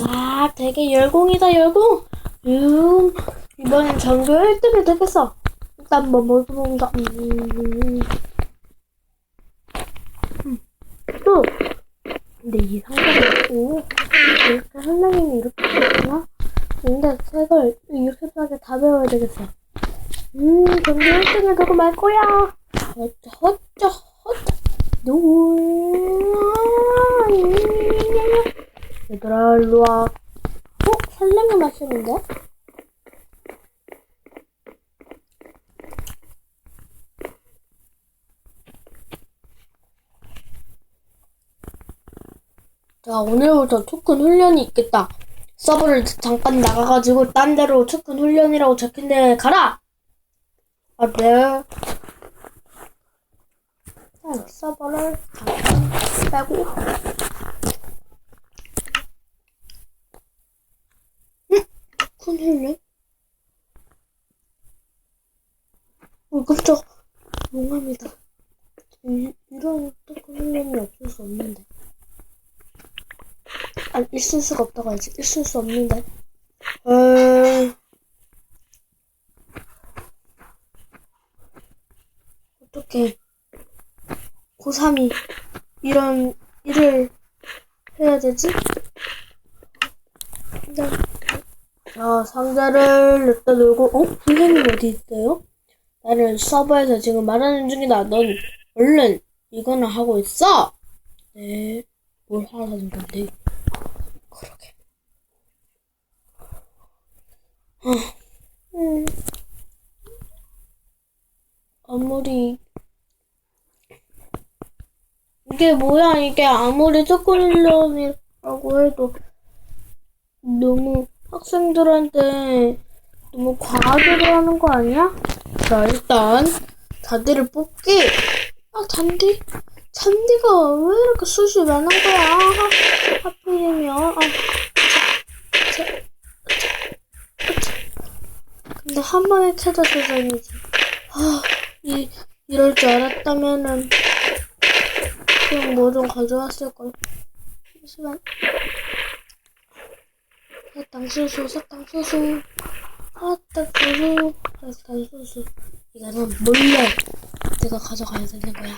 아, 되게 열공이다, 열공! 음, 이번엔 전교 1등이 되겠어. 일단 뭐. 음, 음. 또! 근데 이 상자가 오, 이렇게 한라인이 이렇게 있구나? 근데 책을 이렇게 싸게 다 배워야 되겠어. 음, 전교 1등을 되고 말 거야! 어쩌, 어쩌, 어쩌, 놀, 얘들아, 일로 와. 어? 설레는 맛있는데? 자, 오늘부터 토큰 훈련이 있겠다. 서버를 잠깐 나가가지고 딴 데로 토큰 훈련이라고 적힌 데 가라! 아, 네. 자, 서버를 잠깐 빼고. 응? 훈련? 어, 깜짝. 이, 이런 토큰 훈련이 없을 수 없는데. 아, 있을 수가 없다고 하지. 있을 수 없는데. 음... 어떻게 고3이 이런 일을 해야 되지? 근데, 자, 상자를 냈다 놀고, 어? 선생님 어디 있어요? 나는 서버에서 지금 말하는 중이다. 넌 얼른 이거나 하고 있어! 네, 뭘 하라는 건데. 그러게. 아, 음. 아무리 이게 뭐야 이게 아무리 초콜릿이라고 해도 너무 학생들한테 너무 과하게 하는 거 아니야? 자 일단 잔디를 뽑기. 아 잔디? 잔디가 왜 이렇게 숱이 많은 거야? 하, 하필이면 아, 자, 자, 자. 근데 한 번에 찾아서 다니지. 아, 이, 이럴 줄 알았다면은 그냥 뭐 좀 가져왔을걸. 잠시만 사탕수수 사탕수수. 사탕수수 사탕수수. 이거는 몰래 내가 가져가야 되는 거야.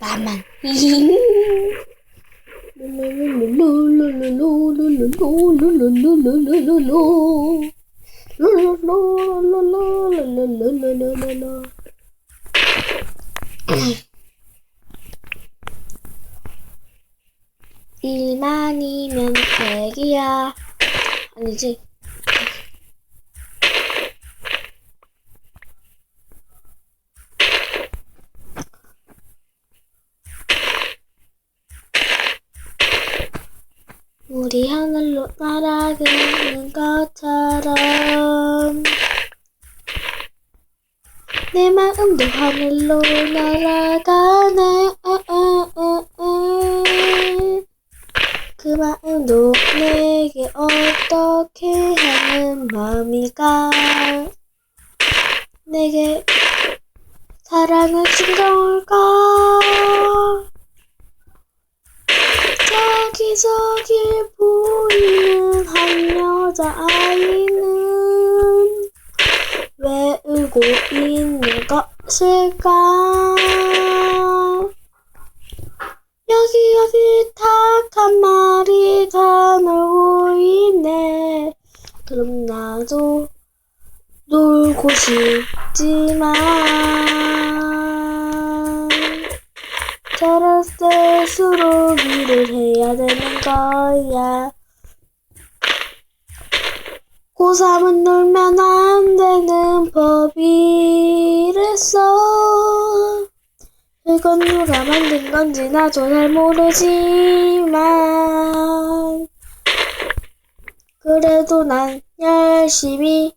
나만. 이만이면 되기야. 아니지. 우리 하늘로 날아가는 것처럼 내 마음도 하늘로 날아가네 그 마음도 내게 어떻게 하는 마음이가 내게 사랑을 준 걸까? 저기 저기 보이는 한 여자아이는 왜 울고 있는 것일까 여기 여기 닭한 마리가 놀고 있네 그럼 나도 놀고 싶지만 저럴 때수록 일을 해야 되는 거야. 고3은 놀면 안 되는 법이랬어. 그건 누가 만든 건지 나도 잘 모르지만. 그래도 난 열심히,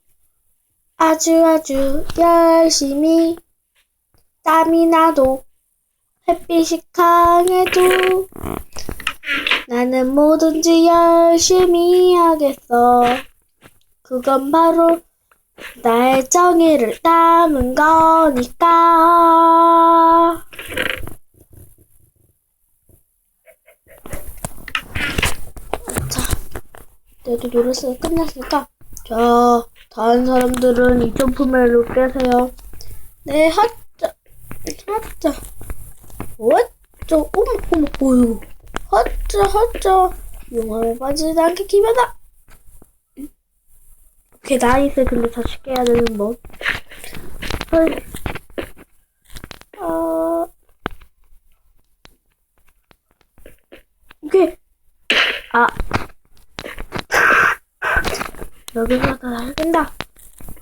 아주 아주 열심히, 땀이 나도 햇빛이 강해도 나는 뭐든지 열심히 하겠어. 그건 바로 나의 정의를 담은 거니까. 내도 노래스가 끝났으니까 자 다른 사람들은 이 점프맨으로 깨세요. 네 하자 하자. 어쩌 어머 어머 어이구 하자 하자. 용암에 빠지지 않게 기면다. 오케이 나이스. 근데 다시 깨야 되는 법. 아. 오케이. 아 여기서 다잘 끈다.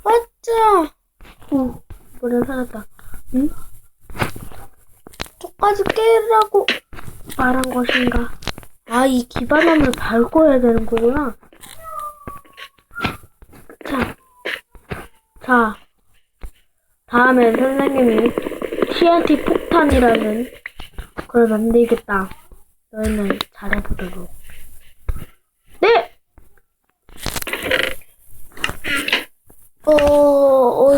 맞자 오 이번엔 살았다. 응? 저까지 깨라고 말한 것인가? 아 이 기반함을 밟고 해야 되는 거구나. 자, 자 다음엔 선생님이 TNT 폭탄이라는 걸 만들겠다. 너희는 잘해보도록 네! 어,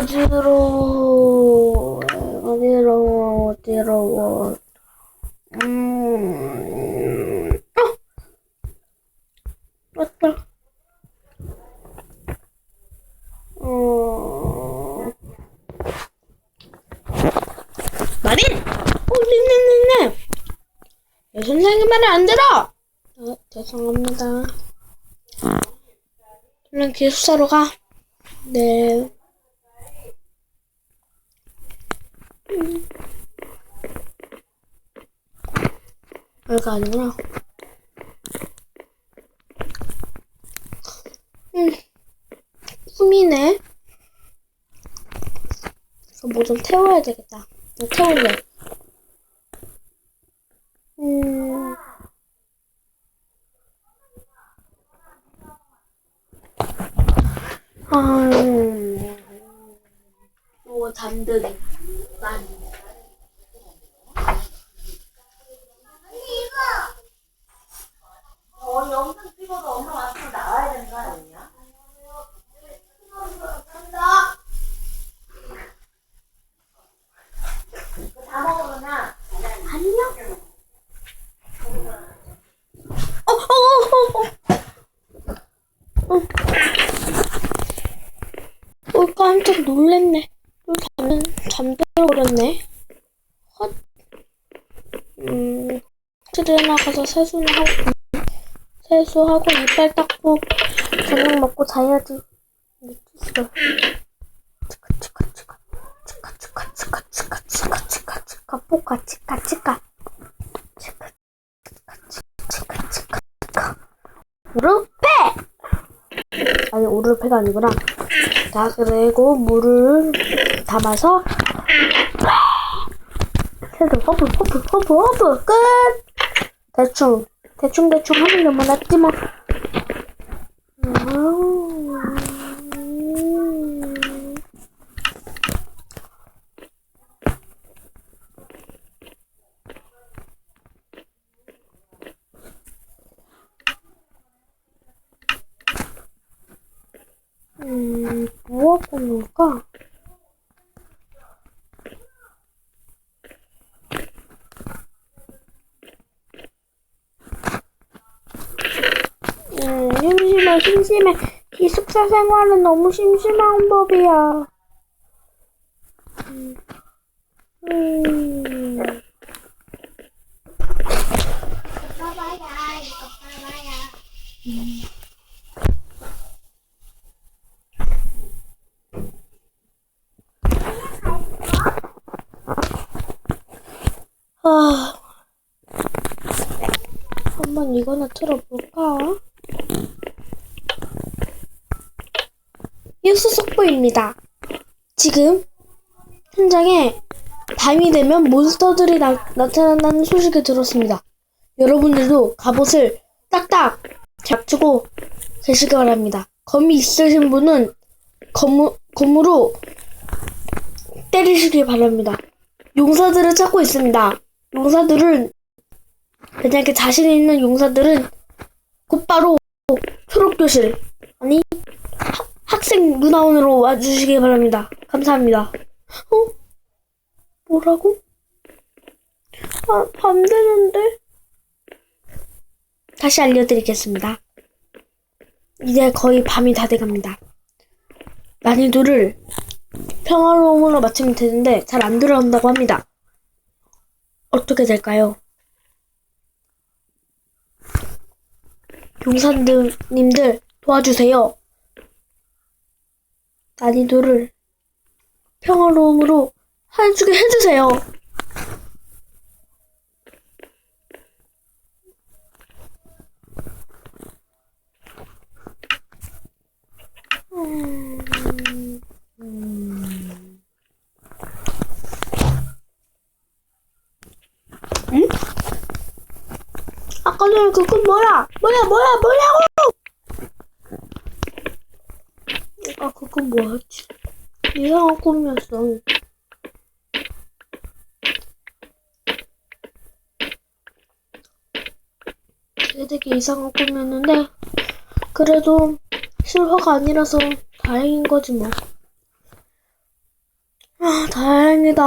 어지러워. 어지러워, 어지러워. 음, 어! 맞다. 어, 마린! 어, 네네네네! 왜 선생님 말을 안 들어! 어, 죄송합니다. 얼른 기숙사로 가. 네. 음. 별거 아니구나. 음, 꿈이네. 뭐 좀 태워야 되겠다. 뭐 태울래. 음. 아, 뭐 잠들이 많이. 어, 영상 찍어도 엄마 와서 나와야 되는 거 아니냐? 간다. 이거 다 먹으면 안녕. 어, 어, 어, 어, 어. 어, 깜짝 놀랬네. 또 잠, 잠들어 버렸네. 헛. 음, 트레 나가서 세수나 하고, 세수하고 이빨 닦고, 저녁 먹고 자야지. 미쳤어. 치카, 치카, 치카. 치카, 치카, 치카, 치카, 치카, 치카, 치카, 뽀카, 치카, 치카. 치카, 치카, 치카, 치카, 치카. 무릎에! 아니, 오르페가 아니구나. 자, 그리고 물을 담아서 세수 허브, 허브, 허브, 허브, 끝! 대충, 대충, 대충 하는 게 많았지 뭐. 음. 음, 무엇고 놀까? 음, 심심해, 심심해. 기숙사 생활은 너무 심심한 법이야. 음, 음. 아, 한번 이거나 틀어볼까? 속보입니다. 지금 현장에 밤이 되면 몬스터들이 나, 나타난다는 소식을 들었습니다. 여러분들도 갑옷을 딱딱 잡고 계시기 바랍니다. 검이 있으신 분은 검, 검으로 때리시기 바랍니다. 용사들을 찾고 있습니다. 용사들은 만약에 자신 있는 용사들은 곧바로 초록교실 학생 문화원으로 와주시기 바랍니다. 감사합니다. 어? 뭐라고? 아, 밤 되는데? 다시 알려드리겠습니다. 이제 거의 밤이 다 돼갑니다. 난이도를 평화로움으로 맞추면 되는데 잘 안 들어온다고 합니다. 어떻게 될까요? 용사님들 도와주세요. 난이도를 평화로움으로 해주게 해주세요. 음? 아까 전에 그건 뭐야? 뭐야, 뭐야, 뭐냐고! 아, 그건 뭐였지? 이상한 꿈이었어. 되게 이상한 꿈이었는데, 그래도 실화가 아니라서 다행인 거지 뭐. 아, 다행이다.